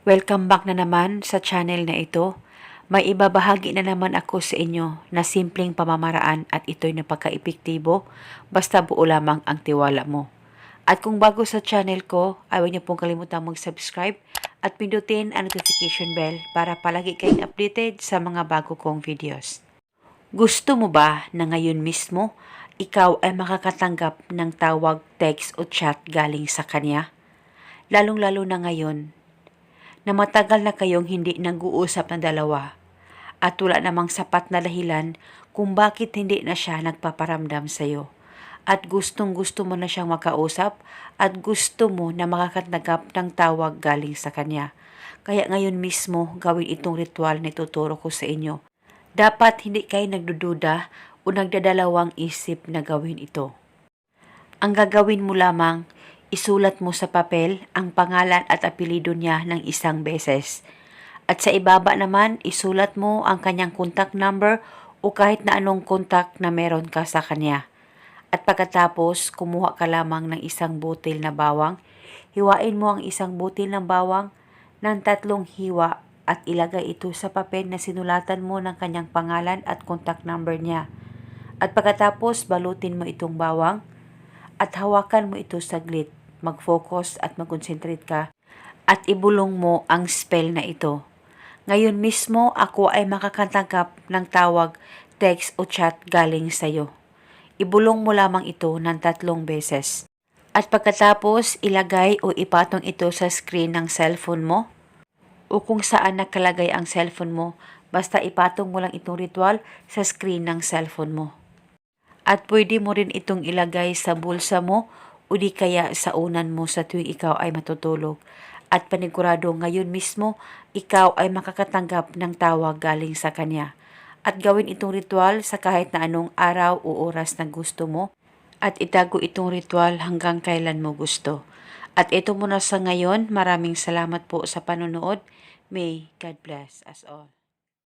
Welcome back na naman sa channel na ito. May ibabahagi na naman ako sa inyo na simpleng pamamaraan at ito'y napaka-epektibo basta buo lamang ang tiwala mo. At kung bago sa channel ko, ayaw niyo pong kalimutan mag-subscribe at pindutin ang notification bell para palagi kayong updated sa mga bago kong videos. Gusto mo ba na ngayon mismo ikaw ay makakatanggap ng tawag, text o chat galing sa kanya? Lalong-lalo na ngayon na matagal na kayong hindi nag-uusap na dalawa at wala namang sapat na dahilan kung bakit hindi na siya nagpaparamdam sa'yo. At gustong gusto mo na siyang makausap at gusto mo na makakatanggap ng tawag galing sa kanya. Kaya ngayon mismo gawin itong ritual na ituturo ko sa inyo. Dapat hindi kayo nagdududa o nagdadalawang isip na gawin ito. Ang gagawin mo lamang, isulat mo sa papel ang pangalan at apelido niya ng isang beses. At sa ibaba naman, isulat mo ang kanyang contact number o kahit na anong contact na meron ka sa kanya. At pagkatapos, kumuha ka lamang ng isang butil na bawang. Hiwain mo ang isang butil ng bawang ng tatlong hiwa at ilagay ito sa papel na sinulatan mo ng kanyang pangalan at contact number niya. At pagkatapos, balutin mo itong bawang at hawakan mo ito saglit. Mag-focus at mag-concentrate ka at ibulong mo ang spell na ito. Ngayon mismo, ako ay makakatanggap ng tawag, text o chat galing sa iyo. Ibulong mo lamang ito ng tatlong beses. At pagkatapos, ilagay o ipatong ito sa screen ng cellphone mo o kung saan nakalagay ang cellphone mo, basta ipatong mo lang itong ritual sa screen ng cellphone mo. At pwede mo rin itong ilagay sa bulsa mo o di kaya sa unan mo sa tuwing ikaw ay matutulog. At panigurado ngayon mismo, ikaw ay makakatanggap ng tawag galing sa kanya. At gawin itong ritual sa kahit na anong araw o oras na gusto mo. At itago itong ritual hanggang kailan mo gusto. At ito muna sa ngayon, maraming salamat po sa panonood. May God bless us all.